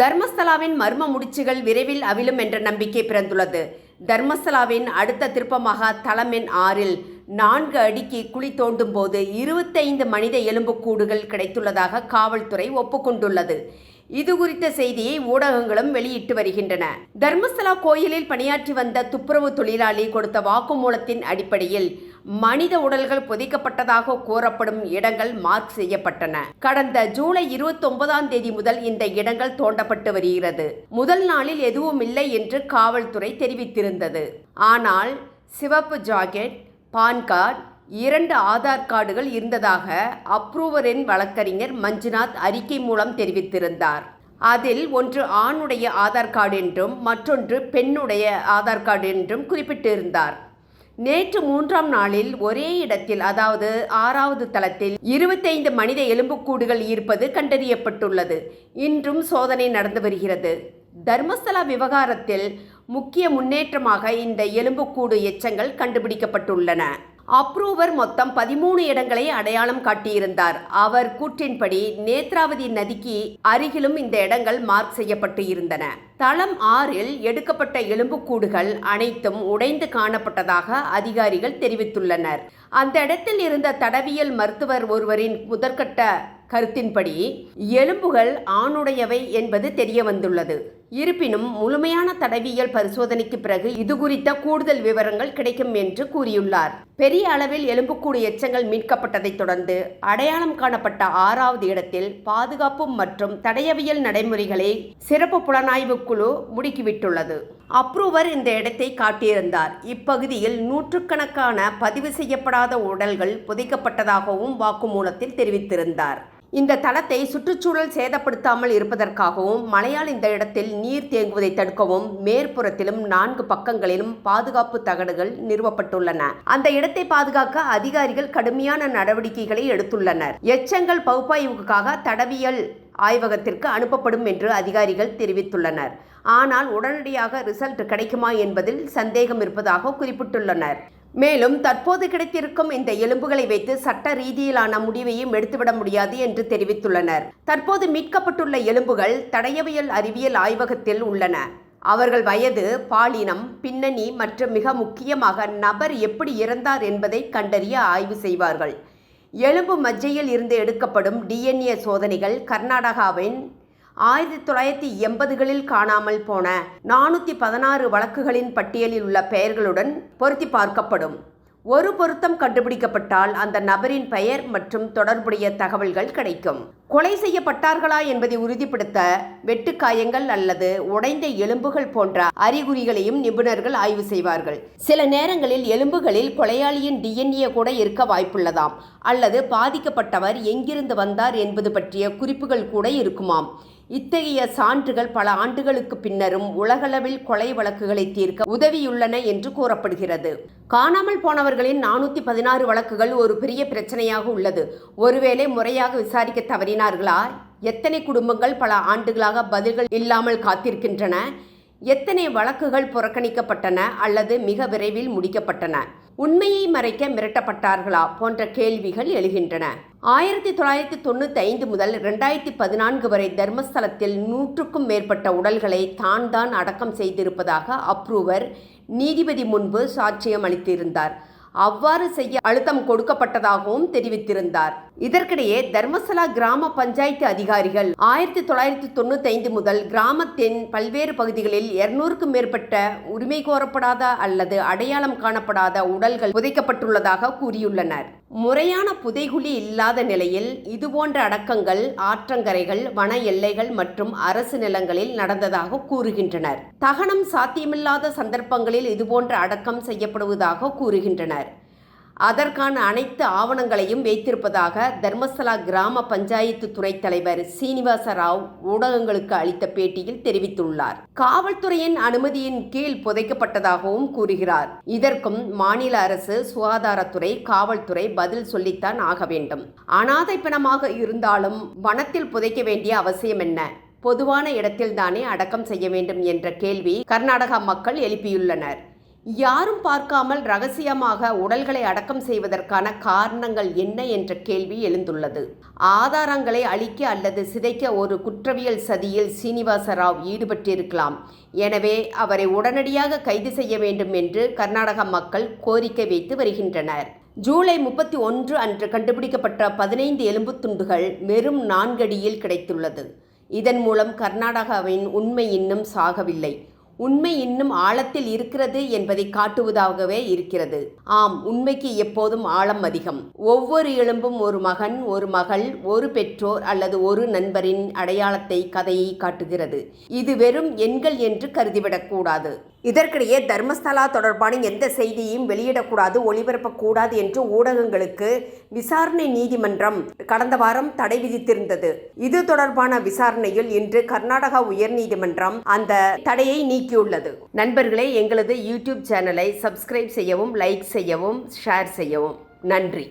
தர்மஸ்தலாவின் மர்ம முடிச்சுகள் விரைவில் அவிழும் என்ற நம்பிக்கை பிறந்துள்ளது. தர்மஸ்தலாவின் அடுத்த திருப்பமாக தளம் ஆறில் நான்கு அடிக்கு குழி தோண்டும் போது இருபத்தைந்து மனித எலும்புக்கூடுகள் கிடைத்துள்ளதாக காவல்துறை ஒப்புக்கொண்டுள்ளது. இது குறித்த செய்தியை ஊடகங்களும் வெளியிட்டு வருகின்றன. தர்மஸ்தலா கோயிலில் பணியாற்றி வந்த துப்புரவு தொழிலாளி கொடுத்த வாக்குமூலத்தின் அடிப்படையில் மனித உடல்கள் புதைக்கப்பட்டதாக கூறப்படும் இடங்கள் மார்க் செய்யப்பட்டன. கடந்த ஜூலை இருபத்தி ஒன்பதாம் தேதி முதல் இந்த இடங்கள் தோண்டப்பட்டு வருகிறது. முதல் நாளில் எதுவும் இல்லை என்று காவல்துறை தெரிவித்திருந்தது. ஆனால் சிவப்பு ஜாக்கெட் பான் கார்டு இரண்டு ஆதார் கார்டுகள் இருந்ததாக அப்ரூவரின் வழக்கறிஞர் மஞ்சுநாத் அறிக்கை மூலம் தெரிவித்திருந்தார். அதில் ஒன்று ஆணுடைய ஆதார் கார்டு என்றும் மற்றொன்று பெண்ணுடைய ஆதார் கார்டு என்றும் குறிப்பிட்டிருந்தார். நேற்று மூன்றாம் நாளில் ஒரே இடத்தில் அதாவது ஆறாவது தளத்தில் இருபத்தைந்து மனித எலும்புக்கூடுகள் இருப்பது கண்டறியப்பட்டுள்ளது. இன்றும் சோதனை நடந்து வருகிறது. தர்மஸ்தலா விவகாரத்தில் முக்கிய முன்னேற்றமாக இந்த எலும்புக்கூடு எச்சங்கள் கண்டுபிடிக்கப்பட்டுள்ளன. அப்ரூவர் மொத்தம் பதிமூணு இடங்களை அடையாளம் காட்டியிருந்தார். அவர் கூற்றின்படி நேத்ராவதி நதிக்கு அருகிலும் இந்த இடங்கள் மார்க் செய்யப்பட்டு இருந்தன. தளம் ஆறில் எடுக்கப்பட்ட எலும்புக்கூடுகள் அனைத்தும் உடைந்து காணப்பட்டதாக அதிகாரிகள் தெரிவித்துள்ளனர். அந்த இடத்தில் இருந்த தடவியல் மருத்துவர் ஒருவரின் முதற்கட்ட கருத்தின்படி எலும்புகள் ஆணுடையவை என்பது தெரிய வந்துள்ளது இருப்பினும் முழுமையான தடவியல் பரிசோதனைக்கு பிறகு இது குறித்த கூடுதல் விவரங்கள் கிடைக்கும் என்று கூறியுள்ளார். பெரிய அளவில் எலும்புக்கூடு எச்சங்கள் மீட்கப்பட்டதைத் தொடர்ந்து அடையாளம் காணப்பட்ட ஆறாவது இடத்தில் பாதுகாப்பு மற்றும் தடயவியல் நடைமுறைகளை சிறப்பு புலனாய்வு குழு முடுக்கிவிட்டுள்ளது. அப்ரூவர் இந்த இடத்தை காட்டியிருந்தார். இப்பகுதியில் நூற்றுக்கணக்கான பதிவு செய்யப்படாத உடல்கள் புதைக்கப்பட்டதாகவும் வாக்குமூலத்தில் தெரிவித்திருந்தார். இந்த தளத்தை சுற்றுச்சூழல் சேதப்படுத்தாமல் இருப்பதற்காகவும் மழையால் இந்த இடத்தில் நீர் தேங்குவதை தடுக்கவும் மேற்புறத்திலும் நான்கு பக்கங்களிலும் பாதுகாப்பு தகடுகள் நிறுவப்பட்டுள்ளன. அந்த இடத்தை பாதுகாக்க அதிகாரிகள் கடுமையான நடவடிக்கைகளை எடுத்துள்ளனர். எச்சங்கள் பகுப்பாய்வுக்காக தடவியல் ஆய்வகத்திற்கு அனுப்பப்படும் என்று அதிகாரிகள் தெரிவித்துள்ளனர். ஆனால் உடனடியாக ரிசல்ட் கிடைக்குமா என்பதில் சந்தேகம் இருப்பதாக குறிப்பிட்டுள்ளனர். மேலும் தற்போது கிடைத்திருக்கும் இந்த எலும்புகளை வைத்து சட்ட ரீதியிலான முடிவையும் எடுத்துவிட முடியாது என்று தெரிவித்துள்ளனர். தற்போது மீட்கப்பட்டுள்ள எலும்புகள் தடயவியல் அறிவியல் ஆய்வகத்தில் உள்ளன. அவர்கள் வயது பாலினம் பின்னணி மற்றும் மிக முக்கியமாக நபர் எப்படி இறந்தார் என்பதை கண்டறிய ஆய்வு செய்வார்கள். எலும்பு மஜ்ஜையில் இருந்து எடுக்கப்படும் டிஎன்ஏ சோதனைகள் கர்நாடகாவின் ஆயிரத்தி தொள்ளாயிரத்தி எண்பதுகளில் காணாமல் போன நானூற்றி பதினாறு வழக்குகளின் பட்டியலில் உள்ள பெயர்களுடன் பொருத்தி பார்க்கப்படும். ஒரு பொருத்தம் கண்டுபிடிக்கப்பட்டால் அந்த நபரின் பெயர் மற்றும் தொடர்புடைய தகவல்கள் கிடைக்கும். கொலை செய்யப்பட்டார்களா என்பதை உறுதிப்படுத்த வெட்டுக்காயங்கள் அல்லது உடைந்த எலும்புகள் போன்ற அறிகுறிகளையும் நிபுணர்கள் ஆய்வு செய்வார்கள். சில நேரங்களில் எலும்புகளில் கொலையாளியின் டிஎன்ஏ கூட இருக்க வாய்ப்புள்ளதாம். அல்லது பாதிக்கப்பட்டவர் எங்கிருந்து வந்தார் என்பது பற்றிய குறிப்புகள் கூட இருக்குமாம். இத்தகைய சான்றுகள் பல ஆண்டுகளுக்கு பின்னரும் உலகளவில் கொலை வழக்குகளை தீர்க்க உதவியுள்ளன என்று கூறப்படுகிறது. காணாமல் போனவர்களின் நானூற்றி பதினாறு வழக்குகள் ஒரு பெரிய பிரச்சனையாக உள்ளது. ஒருவேளை முறையாக விசாரிக்க தவறினார்களா? எத்தனை குடும்பங்கள் பல ஆண்டுகளாக பதில்கள் இல்லாமல் காத்திருக்கின்றன? எத்தனை வழக்குகள் புறக்கணிக்கப்பட்டன அல்லது மிக விரைவில் முடிக்கப்பட்டன? உண்மையை மறைக்க மிரட்டப்பட்டார்களா போன்ற கேள்விகள் எழுகின்றன. ஆயிரத்தி தொள்ளாயிரத்தி தொண்ணூற்றி ஐந்து முதல் ரெண்டாயிரத்தி பதினான்கு வரை தர்மஸ்தலத்தில் நூற்றுக்கும் மேற்பட்ட உடல்களை தான் தான் அடக்கம் செய்திருப்பதாக அப்ரூவர் நீதிபதி முன்பு சாட்சியம் அளித்திருந்தார். அவ்வாறு செய்ய அழுத்தம் கொடுக்கப்பட்டதாகவும் தெரிவித்திருந்தார். இதற்கிடையே தர்மசலா கிராம பஞ்சாயத்து அதிகாரிகள் ஆயிரத்தி தொள்ளாயிரத்தி தொண்ணூத்தி ஐந்து முதல் கிராமத்தின் பல்வேறு பகுதிகளில் இருநூறுக்கும் மேற்பட்ட உரிமை கோரப்படாத அல்லது அடையாளம் காணப்படாத உடல்கள் புதைக்கப்பட்டுள்ளதாக கூறியுள்ளனர். முறையான புதைகுழி இல்லாத நிலையில் இதுபோன்ற அடக்கங்கள் ஆற்றங்கரைகள் வன எல்லைகள் மற்றும் அரசு நிலங்களில் நடந்ததாக கூறுகின்றனர். தகனம் சாத்தியமில்லாத சந்தர்ப்பங்களில் இதுபோன்ற அடக்கம் செய்யப்படுவதாக கூறுகின்றனர். அதற்கான அனைத்து ஆவணங்களையும் வைத்திருப்பதாக தர்மஸ்தலா கிராம பஞ்சாயத்து துறை தலைவர் சீனிவாச ராவ் ஊடகங்களுக்கு அளித்த பேட்டியில் தெரிவித்துள்ளார். காவல்துறையின் அனுமதியின் கீழ் புதைக்கப்பட்டதாகவும் கூறுகிறார். இதற்கும் மாநில அரசு சுகாதாரத்துறை காவல்துறை பதில் சொல்லித்தான் ஆக வேண்டும். அனாதை பிணமாக இருந்தாலும் வனத்தில் புதைக்க வேண்டிய அவசியம் என்ன? பொதுவான இடத்தில்தானே அடக்கம் செய்ய வேண்டும் என்ற கேள்வி கர்நாடகா மக்கள் எழுப்பியுள்ளனர். யாரும் பார்க்காமல் ரகசியமாக உடல்களை அடக்கம் செய்வதற்கான காரணங்கள் என்ன என்ற கேள்வி எழுந்துள்ளது. ஆதாரங்களை அழிக்க அல்லது சிதைக்க ஒரு குற்றவியல் சதியில் சீனிவாச ராவ் ஈடுபட்டிருக்கலாம். எனவே அவரை உடனடியாக கைது செய்ய வேண்டும் என்று கர்நாடக மக்கள் கோரிக்கை வைத்து வருகின்றனர். ஜூலை முப்பத்தி ஒன்று அன்று கண்டுபிடிக்கப்பட்ட பதினைந்து எலும்புத் துண்டுகள் வெறும் நான்கடியில் கிடைத்துள்ளது. இதன் மூலம் கர்நாடகாவின் உண்மை இன்னும் சாகவில்லை. உண்மை இன்னும் ஆழத்தில் இருக்கிறது என்பதை காட்டுவதாகவே இருக்கிறது. ஆம் உண்மைக்கு எப்போதும் ஆழம் அதிகம். ஒவ்வொரு எலும்பும் ஒரு மகன் ஒரு மகள் ஒரு பெற்றோர் அல்லது ஒரு நண்பரின் அடையாளத்தை கதையை காட்டுகிறது. இது வெறும் எண்கள் என்று கருதிவிடக்கூடாது. இதற்கிடையே தர்மஸ்தலா தொடர்பான எந்த செய்தியையும் வெளியிடக்கூடாது ஒளிபரப்பக்கூடாது என்று ஊடகங்களுக்கு விசாரணை நீதிமன்றம் கடந்த வாரம் தடை விதித்திருந்தது. இது தொடர்பான விசாரணையில் இன்று கர்நாடகா உயர்நீதிமன்றம் அந்த தடையை நீக்கியுள்ளது. நண்பர்களே எங்களது யூடியூப் சேனலை சப்ஸ்கிரைப் செய்யவும் லைக் செய்யவும் ஷேர் செய்யவும். நன்றி.